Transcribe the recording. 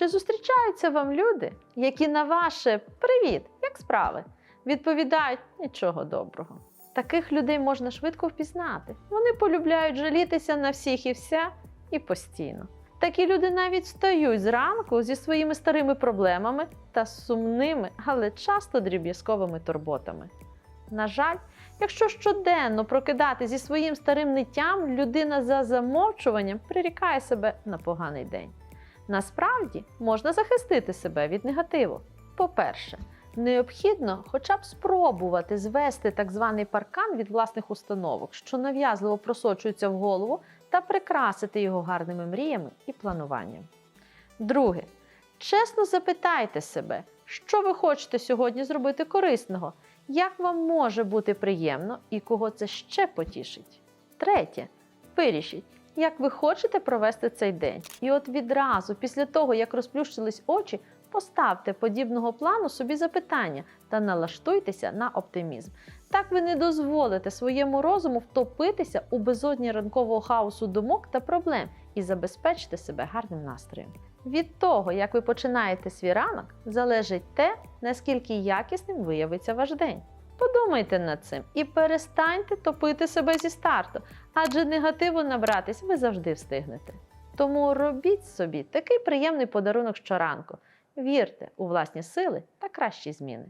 Чи зустрічаються вам люди, які на ваше привіт, як справи, відповідають нічого доброго? Таких людей можна швидко впізнати. Вони полюбляють жалітися на всіх і вся і постійно. Такі люди навіть встають зранку зі своїми старими проблемами та сумними, але часто дріб'язковими турботами. На жаль, якщо щоденно прокидати зі своїм старим ниттям, людина за замовчуванням прирікає себе на поганий день. Насправді можна захистити себе від негативу. По-перше, необхідно хоча б спробувати звести так званий паркан від власних установок, що нав'язливо просочуються в голову, та прикрасити його гарними мріями і плануванням. Друге, чесно запитайте себе, що ви хочете сьогодні зробити корисного, як вам може бути приємно і кого це ще потішить. Третє, вирішіть, як ви хочете провести цей день. І от відразу, після того, як розплющились очі, поставте подібного плану собі запитання та налаштуйтеся на оптимізм. Так ви не дозволите своєму розуму втопитися у безодні ранкового хаосу думок та проблем і забезпечите себе гарним настроєм. Від того, як ви починаєте свій ранок, залежить те, наскільки якісним виявиться ваш день. Подумайте над цим і перестаньте топити себе зі старту, адже негативу набратись ви завжди встигнете. Тому робіть собі такий приємний подарунок щоранку. Вірте у власні сили та кращі зміни.